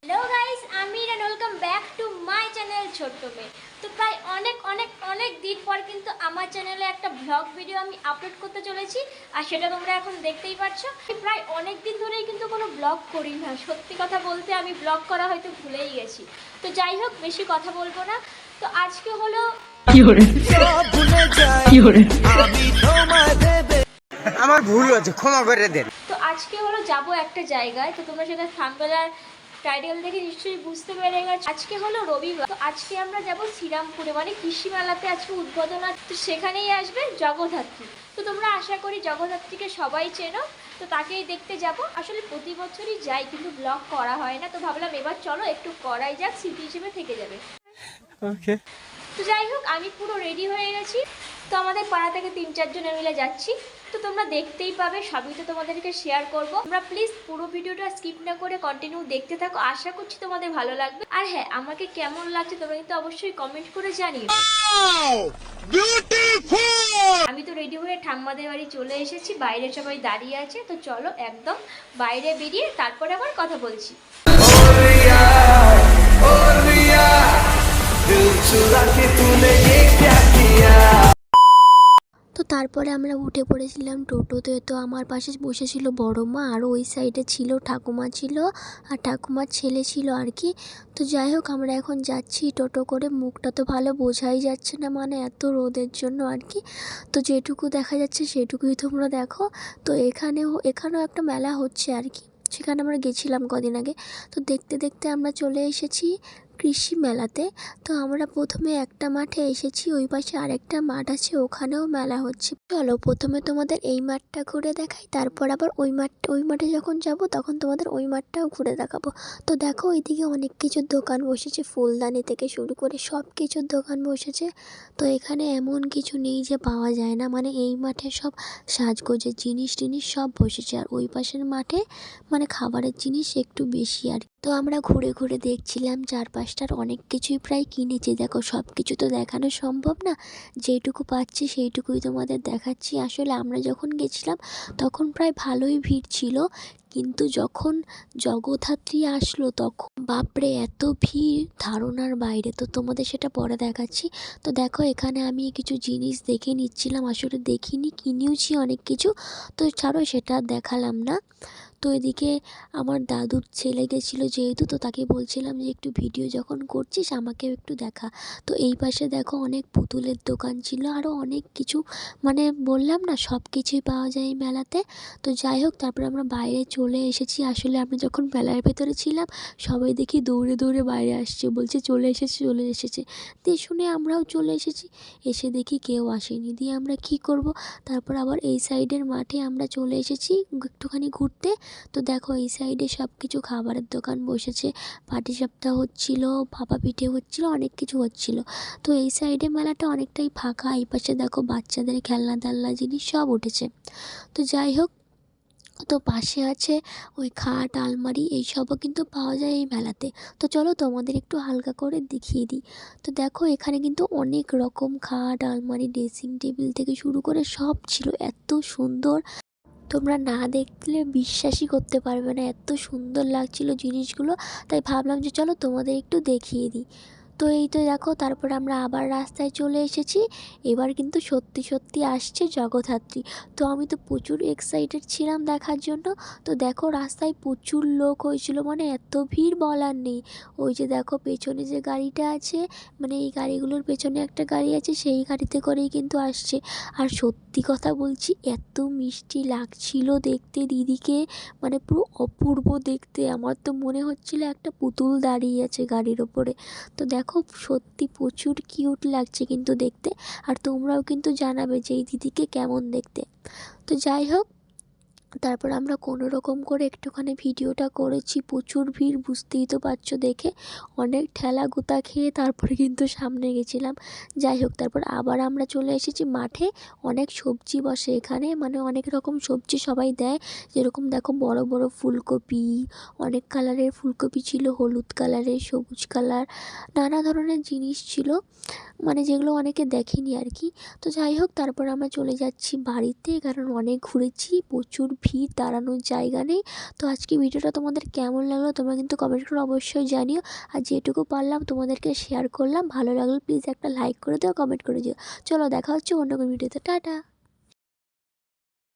Hello guys আমি and welcome back to my channel ছোট্ট মেয়ে তো প্রায় অনেক অনেক অনেক দিন পর কিন্তু আমার চ্যানেলে একটা ব্লগ ভিডিও আমি আপলোড করতে চলেছি, আর সেটা তোমরা এখন দেখতেই পাচ্ছ প্রায় অনেক দিন ধরেই কিন্তু কোনো ব্লগ করি না। সত্যি কথা বলতে আমি ব্লগ করা হয়তো ভুলেই গেছি। তো যাই হোক, বেশি কথা বলব না। তো আজকে হলো আমার ভুল হচ্ছে ক্ষমা করে দেন। তো আজকে হলো যাব একটা জায়গায় তো তোমরা সেটা থাম্বেলার টাইটেল দেখে নিশ্চয়ই বুঝতে পেরে গেছো। আজকে হলো রবিবার তো আজকে আমরা যাব শ্রীরামপুরে মানে কৃষি মেলাতে আজকে উদ্বোধন তো সেখানেই আসবে জগদ্ধাত্রী। তো তোমরা আশা করি জগদ্ধাত্রীকে সবাই চেনো তো তাকেই দেখতে যাব। আসলে প্রতি বছরই যাই কিন্তু ব্লগ করা হয় না তো ভাবলাম এবার চলো একটু করাই যাক স্মৃতি হিসেবে থেকে যাবে। ওকে তো যাই হোক আমি পুরো রেডি হয়ে গেছি। তো আমাদের পাড়া থেকে তিন চারজনে মিলে যাচ্ছি। তো তোমরা দেখতেই পাবে সবই তো তোমাদেরকে শেয়ার করব। তোমরা প্লিজ পুরো ভিডিওটা স্কিপ না করে কন্টিনিউ দেখতে থাকো। আশা করছি তোমাদের ভালো লাগবে। আর হ্যাঁ আমাকে কেমন লাগছে তোমরা কিন্তু অবশ্যই কমেন্ট করে জানিও। আমি তো রেডি হয়ে ঠাম্মাদের বাড়ি চলে এসেছি। বাইরে সবাই দাঁড়িয়ে আছে। তো চলো একদম বাইরে বেরিয়ে তারপরে আবার কথা বলছি। তো তারপরে আমরা উঠে পড়েছিলাম টোটোতে। তো আমার পাশে বসেছিল বড় মা, আর ওই সাইডে ছিল ঠাকুমা ছিল, আর ঠাকুমার ছেলে ছিল আর কি। তো যাই হোক, আমরা এখন যাচ্ছি টোটো করে। মুখটা তো ভালো বোঝাই যাচ্ছে না মানে এত রোদের জন্য আর কি। তো যেটুকু দেখা যাচ্ছে সেটুকুই তোমরা দেখো। তো এখানেও এখানেও একটা মেলা হচ্ছে আর কি, সেখানে আমরা গেছিলাম কদিন আগে। তো দেখতে দেখতে আমরা চলে এসেছি কৃষি মেলাতে। তো আমরা প্রথমে একটা মাঠে এসেছি, ওই পাশে আরেকটা মাঠ আছে, ওখানেও মেলা হচ্ছে। চলো, প্রথমে তোমাদের এই মাঠটা ঘুরে দেখাই, তারপর আবার ওই মাঠ, ওই মাঠে যখন যাব, তখন তোমাদের ওই মাঠটাও ঘুরে দেখাবো। তো দেখো, ওইদিকে অনেক কিছুর দোকান বসেছে, ফুলদানি থেকে শুরু করে সব কিছুর দোকান বসেছে। তো এখানে এমন কিছু নেই যে পাওয়া যায় না মানে এই মাঠে সব সাজগোজের জিনিস টিনিস সব বসেছে, আর ওই পাশের মাঠে মানে খাবারের জিনিস একটু বেশি আর তো আমরা ঘুরে ঘুরে দেখছিলাম চারপাশটার অনেক কিছুই প্রায় কিনেছি। দেখো সব কিছু তো দেখানো সম্ভব না। যেটুকু পাচ্ছি সেইটুকুই তোমাদের দেখাচ্ছি। আসলে আমরা যখন গেছিলাম, তখন প্রায় ভালোই ভিড় ছিল। কিন্তু যখন জগদ্ধাত্রী আসলো, তখন বাপরে, এত ভিড়! ধারণার বাইরে। তো তোমাদের সেটা পরে দেখাচ্ছি। তো দেখো, এখানে আমি কিছু জিনিস দেখে নিচ্ছিলাম। আসলে দেখিনি, কিনেওছি অনেক কিছু। তো ছাড়ো, সেটা দেখালাম না। তো এদিকে আমার দাদুর ছেলে গেছিল যেহেতু, তো তাকে বলছিলাম যে একটু ভিডিও যখন করছিস আমাকেও একটু দেখা। তো এই পাশে দেখো অনেক পুতুলের দোকান ছিল আরও অনেক কিছু মানে বললাম না সব কিছুই পাওয়া যায় মেলাতে। তো যাই হোক, তারপরে আমরা বাইরে চলে এসেছি। আসলে আমরা যখন মেলার ভেতরে ছিলাম, সবাই দেখি দৌড়ে দৌড়ে বাইরে আসছে, বলছে চলে এসেছে চলে এসেছে। দিয়ে শুনে আমরাও চলে এসেছি। এসে দেখি কেউ আসেনি। দিয়ে আমরা কি করব? তারপর আবার এই সাইডের মাঠে আমরা চলে এসেছি একটুখানি ঘুরতে। তো দেখো এই সাইডে সব কিছু খাবারের দোকান বসেছে পাটিসাপটা হচ্ছিল ভাপা পিঠে হচ্ছিল, অনেক কিছু হচ্ছিল। তো এই সাইডে মেলাটা অনেকটাই ফাঁকা, এই পাশে দেখো বাচ্চাদের খেলনা টেলনা জিনিস সব উঠেছে। তো যাই হোক, তো পাশে আছে ওই খাট, আলমারি, এইসবও কিন্তু পাওয়া যায় এই মেলাতে। তো চলো তোমাদের একটু হালকা করে দেখিয়ে দিই। তো দেখো এখানে কিন্তু অনেক রকম খাট, আলমারি, ড্রেসিং টেবিল থেকে শুরু করে সব ছিল, এত সুন্দর। তোমরা না দেখলে বিশ্বাসই করতে পারবে না। এত সুন্দর লাগছিল জিনিসগুলো। তাই ভাবলাম যে চলো তোমাদের একটু দেখিয়ে দিই। তো এই তো দেখো, তারপর আমরা আবার রাস্তায় চলে এসেছি। এবার কিন্তু সত্যি সত্যি আসছে জগদ্ধাত্রী। তো আমি তো প্রচুর এক্সাইটেড ছিলাম দেখার জন্য। তো দেখো রাস্তায় প্রচুর লোক হয়েছিল মানে এত ভিড় বলার নেই। ওই যে দেখো পেছনে যে গাড়িটা আছে মানে এই গাড়িগুলোর পেছনে একটা গাড়ি আছে, সেই গাড়িতে করেই কিন্তু আসছে। আর সত্যি কথা বলছি, এত মিষ্টি লাগছিল দেখতে দিদিকে মানে পুরো অপূর্ব দেখতে। আমার তো মনে হচ্ছিল একটা পুতুল দাঁড়িয়ে আছে গাড়ির ওপরে। তো দেখো সত্যি প্রচুর কিউট লাগছে কিন্তু দেখতে। আর তোমরাও কিন্তু জানাবে যে এই দিদিকে কেমন দেখতে। তো যাই হোক তারপর আমরা কোনো রকম করে একটুখানি ভিডিওটা করেছি। প্রচুর ভিড়, বুঝতেই তো পারছ দেখে। অনেক ঠেলা গুতা খেয়ে তারপরে কিন্তু সামনে গেছিলাম। যাই হোক, তারপর আবার আমরা চলে এসেছি মাঠে। অনেক সবজি বসে এখানে। মানে অনেক রকম সবজি সবাই দেয়। যেরকম দেখো, বড় বড় ফুলকপি, অনেক কালারের ফুলকপি ছিল, হলুদ কালারের, সবুজ কালার, নানা ধরনের জিনিস ছিল। মানে যেগুলো অনেকে দেখেনি আর কি। তো যাই হোক, তারপর আমরা চলে যাচ্ছি বাড়িতে। কারণ অনেক ঘুরেছি, প্রচুর ভিড়, দাঁড়ানোর জায়গা নেই। তো আজকে ভিডিওটা তোমাদের কেমন লাগল তোমরা কিন্তু কমেন্ট করে অবশ্যই জানিও। আর যেটুকু পারলাম তোমাদেরকে শেয়ার করলাম। ভালো লাগল প্লিজ একটা লাইক করে দিও কমেন্ট করে দিও। চলো দেখা হচ্ছে অন্য কোনো ভিডিওতে টাটা!